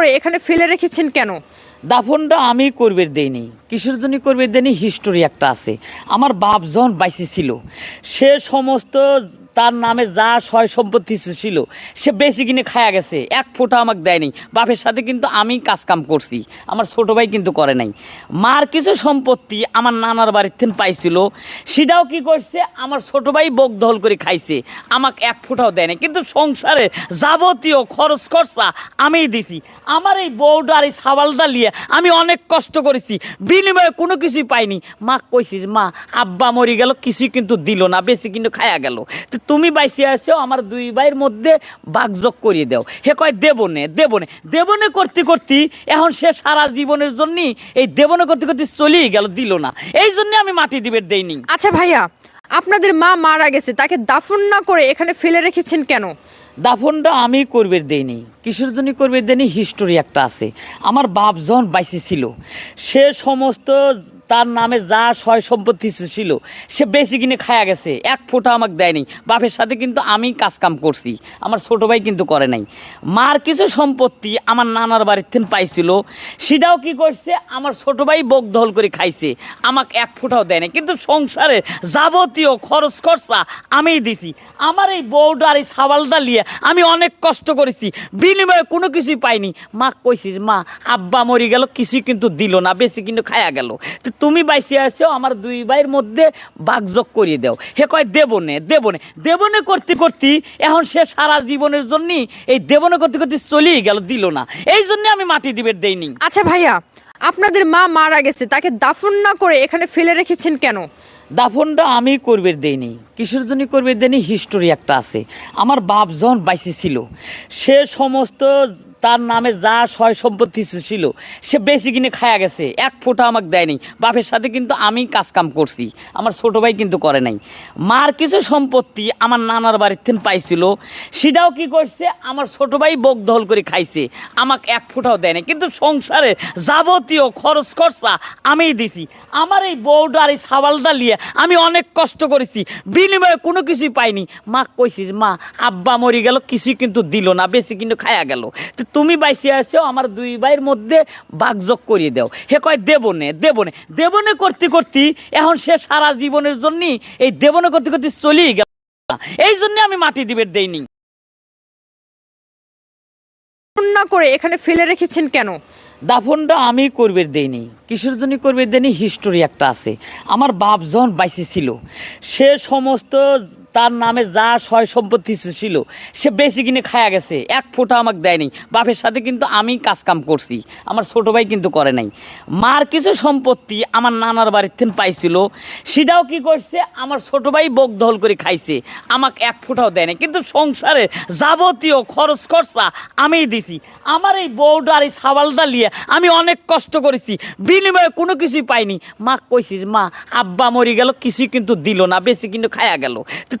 করে এখানে ফেলে রেখেছেন কেন? দাফনটা আমি করবে দেইনি। কিশোরজনী জন্য করবে দেয়নি হিস্টোরি একটা আছে। আমার বাপ যখন বাইসে ছিল সে সমস্ত তার নামে যা সয় সম্পত্তি ছিল, সে বেশি কিনে খায়া গেছে। এক ফোঁটা আমাকে দেয়নি। বাপের সাথে কিন্তু আমি কাজ কাম করছি। আমার ছোট ভাই কিন্তু করে নাই। মার কিছু সম্পত্তি আমার নানার বাড়ির থেকে পাইছিল। সেটাও কি করছে? আমার ছোট ভাই বোক দহল করে খাইছে। আমাকে এক ফোঁটাও দেয়নি। কিন্তু সংসারের যাবতীয় খরচ খরচা আমিই দিছি। আমার এই বউটা আর এই সাবালটা নিয়ে আমি অনেক কষ্ট করেছি। বিনিময়ে কোনো কিছুই পাইনি। মা কইছি মা, আব্বা মরি গেল, কিছুই কিন্তু দিল না। বেশি কিন্তু খায়া গেল। তো তুমি বাইসে আসো আমার দুই ভাইয়ের মধ্যে বাগযোগ করিয়ে দাও। হে কয় দেবনে দেবনে। দেবনে করতে করতে এখন সে সারা জীবনের জন্য এই দেবনে করতে করতে চলেই গেল দিল না। এই জন্য আমি মাটি দিবের দেইনি। আচ্ছা ভাইয়া আপনাদের মা মারা গেছে তাকে দাফন না করে এখানে ফেলে রেখেছেন কেন? দাফনটা আমি করবে দেইনি। কিসের জন্য করবে দেয়নি হিস্টোরি একটা আছে। আমার বাপ যখন বাইসে ছিল সে সমস্ত তার নামে যা সয় সম্পত্তি ছিল সে বেশি কিনে খায়া গেছে। এক ফোঁটা আমাকে দেয়নি। বাপের সাথে কিন্তু আমি কাজ কাম করছি। আমার ছোট ভাই কিন্তু করে নাই। মার কিছু সম্পত্তি আমার নানার বাড়ির থেকে পাইছিল। সেটাও কি করছে? আমার ছোট ভাই বোক দহল করে খাইছে। আমাকে এক ফোঁটাও দেয়নি। কিন্তু সংসারে যাবতীয় খরচ খরচা আমিই দিছি। আমার এই বউটা আর এই সাবালটা নিয়ে আমি অনেক কষ্ট করেছি। বিনিময়ে কোনো কিছুই পাইনি। মা কইছি যে, মা আব্বা মরি গেল কিছুই কিন্তু দিল না। বেশি কিন্তু খায়া গেল। তুমি বাইসে আসো আমার দুই ভাইয়ের মধ্যে বাগযোগ করিয়ে দাও। হে কয় দেবনে দেবনে। দেবনে করতে করতে এখন সে সারা জীবনের জন্য এই দেবনে করতে করতে চলেই গেল দিল না। এই জন্য আমি মাটি দিবের দেইনি। আচ্ছা ভাইয়া আপনাদের মা মারা গেছে তাকে দাফন না করে এখানে ফেলে রেখেছেন কেন? দাফনটা আমি করবে দেইনি। কিসের জন্য করবে দেয়নি হিস্টোরি একটা আছে। আমার বাপ যখন বাইসে ছিল। সে সমস্ত তার নামে যা সয় সম্পত্তি ছিল, সে বেশি কিনে খায়া গেছে। এক ফোঁটা আমাকে দেয়নি। বাপের সাথে কিন্তু আমি কাজ কাম করছি। আমার ছোট ভাই কিন্তু করে নাই। মার কিছু সম্পত্তি আমার নানার বাড়ির থেকে পাইছিল। সেটাও কি করছে? আমার ছোট ভাই বোক করে খাইছে। আমাকে এক ফোঁটাও দেয় না কিন্তু সংসারের যাবতীয় খরচ খরচা আমিই দিছি। আমার এই বউটা আর এই সাবালটা নিয়ে আমি অনেক কষ্ট করেছি। বিনিময়ে কোনো কিছুই পাইনি। মা কইছি মা, আব্বা মরি গেল, কিছুই কিন্তু দিল না। বেশি কিন্তু খায়া গেল। তুমি বাইসে আসো আমার দুই ভাইয়ের মধ্যে বাগযোগ করিয়ে দাও। হে কয় দেবনে দেবনে। দেবনে করতে করতে এখন সে সারা জীবনের জন্য এই দেবনে করতে করতে চলেই গেল। এই জন্য আমি মাটি দিবের দেইনি। না করে এখানে ফেলে রেখেছেন কেন? দাফনটা আমি করবে দেইনি। কিসের জন্য করবে দেয়নি হিস্টোরি একটা আছে। আমার বাপ যখন বাইসে ছিল সে সমস্ত তার নামে যা সয় সম্পত্তি ছিল, সে বেশি কিনে খায়া গেছে। এক ফোঁটা আমাকে দেয়নি বাপের সাথে কিন্তু আমি কাজ কাম করছি। আমার ছোট ভাই কিন্তু করে নাই। মার কিছু সম্পত্তি আমার নানার বাড়ির থেকে পাইছিল। সেটাও কি করছে? আমার ছোট ভাই বোক দহল করে খাইছে। আমাকে এক ফোঁটাও দেয়নি কিন্তু সংসারের যাবতীয় খরচ খরচা আমিই দিছি। আমার এই বউটা আর এই সাবালটা নিয়ে আমি অনেক কষ্ট করেছি। বিনিময়ে কোনো কিছুই পাইনি। মা কইছি মা, আব্বা মরি গেল, কিছুই কিন্তু দিল না। বেশি কিন্তু খায়া গেল।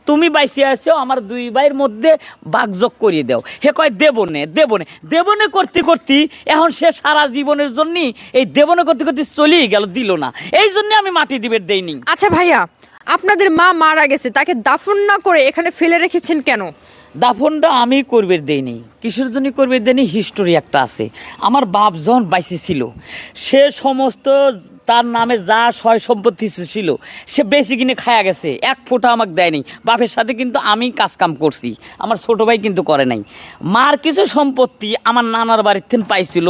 তুমি বাইসে আসো আমার দুই ভাইয়ের মধ্যে বাগযোগ করিয়ে দাও। হে কয় দেবনে দেবনে। দেবনে করতে করতে এখন সে সারা জীবনের জন্য এই দেবনে করতে করতে চলেই গেল দিল না। এই জন্য আমি মাটি দিবের দেইনি। আচ্ছা ভাইয়া আপনাদের মা মারা গেছে তাকে দাফন না করে এখানে ফেলে রেখেছেন কেন? দাফনটা আমি করবে দেইনি। কিসের জন্য করবে দেয়নি হিস্টোরি একটা আছে। আমার বাপ যখন বাইসে ছিল, সে সমস্ত তার নামে যা সয় সম্পত্তি ছিল, সে বেশি কিনে খায়া গেছে। এক ফোঁটা আমাকে দেয়নি। বাপের সাথে কিন্তু আমি কাজ কাম করছি। আমার ছোট ভাই কিন্তু করে নাই। মার কিছু সম্পত্তি আমার নানার বাড়ির থেকে পাইছিল।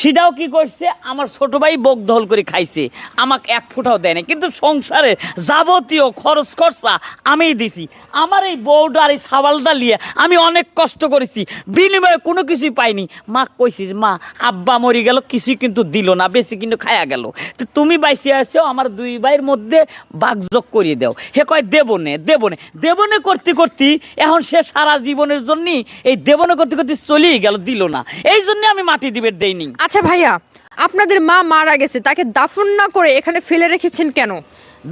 সেটাও কি করছে? আমার ছোট ভাই বোক দহল করে খাইছে। আমাকে এক ফোঁটাও দেয় না কিন্তু সংসারে যাবতীয় খরচ খরচা আমিই দিছি। আমার এই বউটা আর এই সাবালটা নিয়ে আমি অনেক কষ্ট করেছি। বিনিময়ে কোনো কিছুই পাইনি। মা কইছি যে, মা আব্বা মরি গেল কিছুই কিন্তু দিল না বেশি কিন্তু খায়া গেল। তো তুমি বাইসে আসো আমার দুই ভাইয়ের মধ্যে বাগযোগ করিয়ে দাও। হে কয় দেবনে দেবনে। দেবনে করতে করতে এখন সে সারা জীবনের জন্য এই দেবনে করতে করতে চলেই গেল দিল না। এই জন্য আমি মাটি দিবের দেইনি। আচ্ছা ভাইয়া আপনাদের মা মারা গেছে তাকে দাফন না করে এখানে ফেলে রেখেছেন কেন?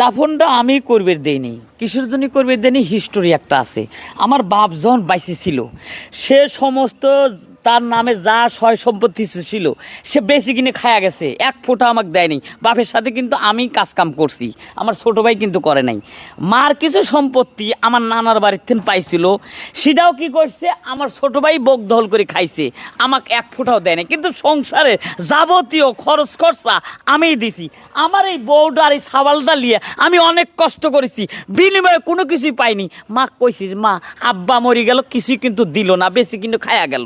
দাফনটা আমি করবে দেইনি, কিসের জন্য করবে দেয়নি হিস্টোরি একটা আছে। আমার বাপ যখন বাইসে ছিল সে সমস্ত তার নামে যা সয় সম্পত্তি ছিল, সে বেশি কিনে খায়া গেছে। এক ফোঁটা আমাকে দেয়নি। বাপের সাথে কিন্তু আমি কাজ কাম করছি। আমার ছোট ভাই কিন্তু করে নাই। মার কিছু সম্পত্তি আমার নানার বাড়ির থেকে পাইছিল। সেটাও কি করছে? আমার ছোট ভাই বোক দহল করে খাইছে। আমাকে এক ফোঁটাও দেয়নি কিন্তু সংসারের যাবতীয় খরচ খরচা আমিই দিছি। আমার এই বউটা আর এই সাবালটা নিয়ে আমি অনেক কষ্ট করেছি। বিনিময়ে কোনো কিছুই পাইনি। মা কইছিস মা, আব্বা মরি গেল, কিছুই কিন্তু দিল না। বেশি কিন্তু খায়া গেল।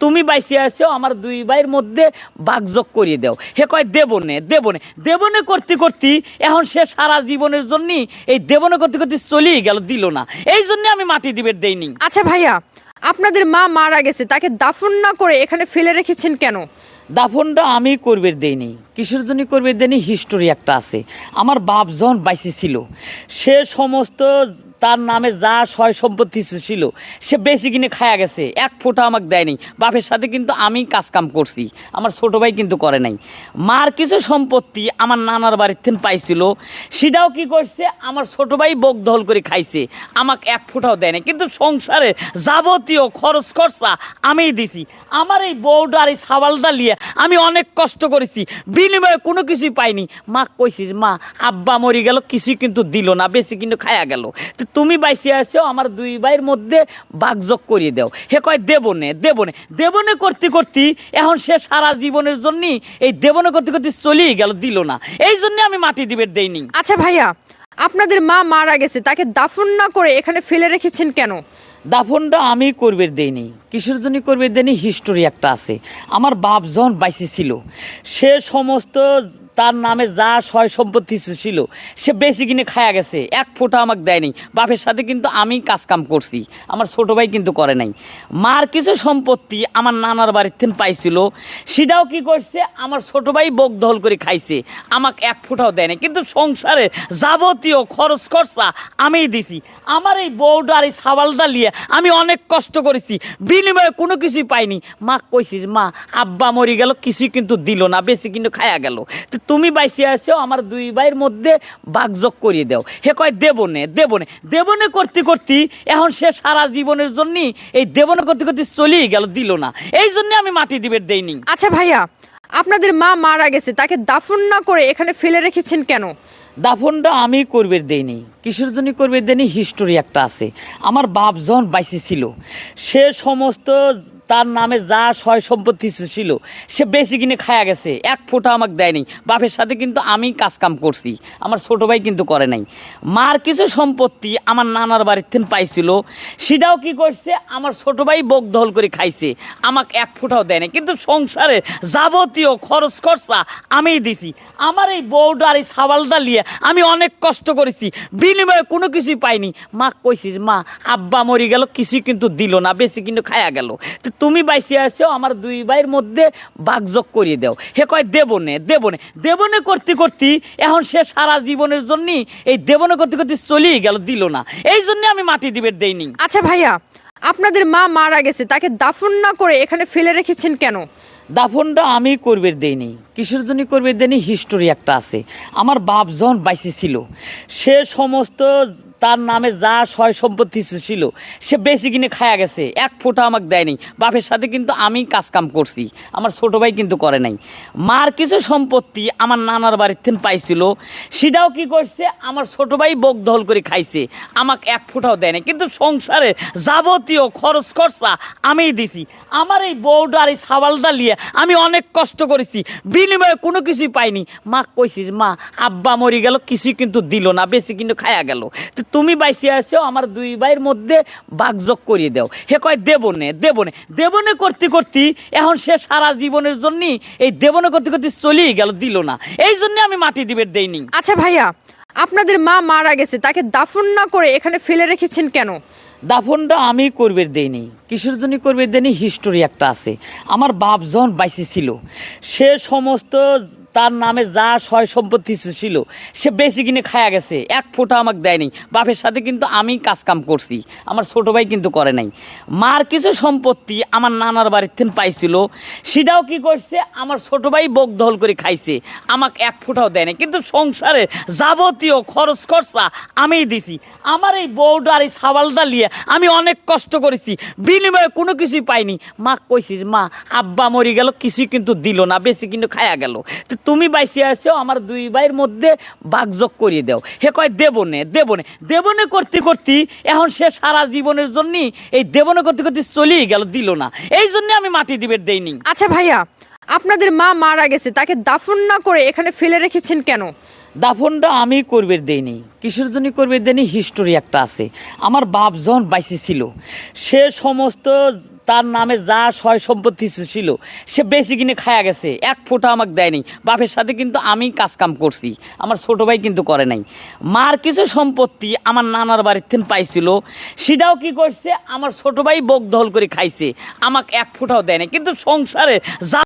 তুমি বাইসে আসো আমার দুই ভাইয়ের মধ্যে বাগযোগ করিয়ে দাও। হে কয় দেবনে দেবনে। দেবনে করতে করতে এখন সে সারা জীবনের জন্য এই দেবনে করতে করতে চলেই গেল দিল না। এই জন্য আমি মাটি দিবের দেইনি। আচ্ছা ভাইয়া আপনাদের মা মারা গেছে তাকে দাফন না করে এখানে ফেলে রেখেছেন কেন? দাফনটা আমি করবে দেইনি। কিশোর জন্য করবে দেয়নি হিস্টোরি একটা আছে। আমার বাপ যখন বাইসে ছিল সে সমস্ত তার নামে যা সয় সম্পত্তি ছিল, সে বেশি কিনে খায়া গেছে। এক ফোঁটা আমাকে দেয়নি বাপের সাথে কিন্তু আমি কাজ কাম করছি। আমার ছোট ভাই কিন্তু করে নাই। মার কিছু সম্পত্তি আমার নানার বাড়ির থেকে পাইছিল। সেটাও কি করছে? আমার ছোট ভাই বোক দহল করে খাইছে। আমাকে এক ফোঁটাও দেয় না কিন্তু সংসারের যাবতীয় খরচ খরচা আমিই দিছি। আমার এই বউটা আর এই সাবালটা নিয়ে আমি অনেক কষ্ট করেছি। বিনিময়ে কোনো কিছুই পাইনি। মা কইছিস মা, আব্বা মরি গেল, কিছুই কিন্তু দিল না। বেশি কিন্তু খায়া গেল। তুমি বাইসে আসো আমার দুই ভাইয়ের মধ্যে বাগযোগ করিয়ে দাও। হে কয় দেবনে দেবনে। দেবনে করতে করতে এখন সে সারা জীবনের জন্য এই দেবনে করতে করতে চলেই গেল দিল না। এই জন্য আমি মাটি দিবের দেইনি। আচ্ছা ভাইয়া আপনাদের মা মারা গেছে তাকে দাফন না করে এখানে ফেলে রেখেছেন কেন? দাফনটা আমি করবে দেইনি। কিসের জন্য করবে দেয়নি হিস্টোরি একটা আছে। আমার বাপ যখন বাইসে ছিল, সে সমস্ত তার নামে যা সয় সম্পত্তি ছিল, সে বেশি কিনে খায়া গেছে। এক ফোঁটা আমাকে দেয়নি। বাপের সাথে কিন্তু আমি কাজ কাম করছি। আমার ছোট ভাই কিন্তু করে নাই। মার কিছু সম্পত্তি আমার নানার বাড়ির থেকে পাইছিল। সেটাও কি করছে? আমার ছোট ভাই বোক করে খাইছে। আমাকে এক ফোঁটাও দেয়নি। কিন্তু সংসারে যাবতীয় খরচ খরচা আমিই দিছি। আমার এই বউটা আর এই সাবালটা নিয়ে আমি অনেক কষ্ট করেছি। বিনিময়ে কোনো কিছুই পাইনি। মা কইছিস মা আব্বা মরি গেল কিছুই কিন্তু দিল না বেশি কিন্তু খায়া গেল। তো তুমি বাইসে আসো আমার দুই ভাইয়ের মধ্যে বাগযোগ করিয়ে দাও। হে কয় দেবনে দেবনে। দেবনে করতে করতে এখন সে সারা জীবনের জন্য এই দেবনে করতে করতে চলেই গেল দিল না। এই জন্য আমি মাটি দিবের দেইনি। আচ্ছা ভাইয়া আপনাদের মা মারা গেছে তাকে দাফন না করে এখানে ফেলে রেখেছেন কেন? দাফনটা আমি করবে দেইনি। কিসের জন্য করবে দেয়নি হিস্টোরি একটা আছে। আমার বাপ যখন বাইসে ছিল, সে সমস্ত তার নামে যা সয় সম্পত্তি ছিল, সে বেশি কিনে খায়া গেছে, এক ফোঁটা আমাকে দেয়নি। বাপের সাথে কিন্তু আমি কাজ কাম করছি, আমার ছোট ভাই কিন্তু করে নাই। মার কিছু সম্পত্তি আমার নানার বাড়ির থেকে পাইছিল, সেটাও কি করছে, আমার ছোট ভাই বোক করে খাইছে, আমাকে এক ফোঁটাও দেয়নি। কিন্তু সংসারে যাবতীয় খরচ খরচা আমিই দিছি। আমার এই বউটা আর এই সাবালটা নিয়ে আমি অনেক কষ্ট করেছি। বিনিময়ে কোনো কিছুই পাইনি। মা কইছিস মা আব্বা মরি গেল কিছুই কিন্তু দিল না বেশি কিন্তু খায়া গেল। তো তুমি বাইসে আসো আমার দুই ভাইয়ের মধ্যে বাগযোগ করিয়ে দাও। হে কয় দেবনে দেবনে। দেবনে করতে করতে এখন সে সারা জীবনের জন্য এই দেবনে করতে করতে চলেই গেল দিল না। এই জন্য আমি মাটি দিবের দেইনি আচ্ছা ভাইয়া আপনাদের মা মারা গেছে তাকে দাফন না করে এখানে ফেলে রেখেছেন কেন? দাফনটা আমি করবে দেইনি কিসের জন্য করবে? দেয়নি হিস্টোরি একটা আছে। আমার বাপ যখন বাইসে ছিল, সে সমস্ত তার নামে যা সয় সম্পত্তি ছিল, সে বেশি কিনে খায়া গেছে। এক ফোঁটা আমাকে দেয়নি। বাপের সাথে কিন্তু আমি কাজ কাম করছি। আমার ছোট ভাই কিন্তু করে নাই। মার কিছু সম্পত্তি আমার নানার বাড়ির থেকে পাইছিল। সেটাও কি করছে? আমার ছোট ভাই বোক দহল করে খাইছে। আমাকে এক ফোঁটাও দেয়নি কিন্তু সংসারের যাবতীয় খরচ খরচা আমিই দিছি। আমার এই বউটা আর এই সাবালটা নিয়ে আমি অনেক কষ্ট করেছি। বিনিময়ে কোনো কিছুই পাইনি। মা কইছিস মা, আব্বা মরি গেল, কিছুই কিন্তু দিল না, বেশি কিন্তু খায়া গেল। তো তুমি বাইসে আসো আমার দুই ভাইয়ের মধ্যে বাগযোগ করিয়ে দাও। হে কয়, দেবনে দেবনে। দেবনে করতে করতে এখন সে সারা জীবনের জন্য এই দেবনে করতে করতে চলেই গেল, দিল না। এই জন্য আমি মাটি দিবের দেইনি। আচ্ছা ভাইয়া, আপনাদের মা মারা গেছে, তাকে দাফন না করে এখানে ফেলে রেখেছেন কেন? দাফনটা আমি করবে দেইনি, কিসের জন্য করবে দেয়নি হিস্টোরি একটা আছে। আমার বাপ যখন ছিল সে সমস্ত তার নামে যা সয় সম্পত্তি ছিল, সে বেশি কিনে খায়া গেছে। এক ফোঁটা আমাকে দেয়নি। বাপের সাথে কিন্তু আমি কাজ কাম করছি। আমার ছোট ভাই কিন্তু করে নাই। মার কিছু সম্পত্তি আমার নানার বাড়ির থেকে পাইছিল। সেটাও কি করছে? আমার ছোট ভাই বোক দহল করে খাইছে। আমাকে এক ফোঁটাও দেয়নি। কিন্তু সংসারে যাবতীয় খরচ খরচা আমিই দিছি। আমার এই বউটা এই সাবালটা নিয়ে আমি অনেক কষ্ট করেছি। বিনিময়ে কোনো কিছুই পাইনি। মা কইছি মা, আব্বা মরি গেল, কিছুই কিন্তু দিল না। বেশি কিন্তু খায়া গেল। তুমি বাইসে আসো আমার দুই ভাইয়ের মধ্যে বাগযোগ করিয়ে দাও। হে কয়, দেবনে দেবনে। দেবনে করতে করতে এখন সে সারা জীবনের জন্য এই দেবনে করতে করতে চলেই গেল, দিল না। এই জন্য আমি মাটি দিবের দেইনি। আচ্ছা ভাইয়া, আপনাদের মা মারা গেছে, তাকে দাফন না করে এখানে ফেলে রেখেছেন কেন? দাফনটা আমি করবে দেইনি, কিসের জন্য করবে দেয়নি হিস্টোরি একটা আছে। আমার বাপ যখন বাইসে ছিল, সে সমস্ত তার নামে যা সয় সম্পত্তি ছিল, সে বেশি কিনে খায়া গেছে, এক ফোঁটা আমাকে দেয়নি। বাপের সাথে কিন্তু আমি কাজ কাম করছি, আমার ছোট ভাই কিন্তু করে নাই। মার কিছু সম্পত্তি আমার নানার বাড়ির থেকে পাইছিল, সেটাও কি করছে, আমার ছোট ভাই বোক দহল করে খাইছে, আমাকে এক ফোঁটাও দেয়নি। কিন্তু সংসারে যা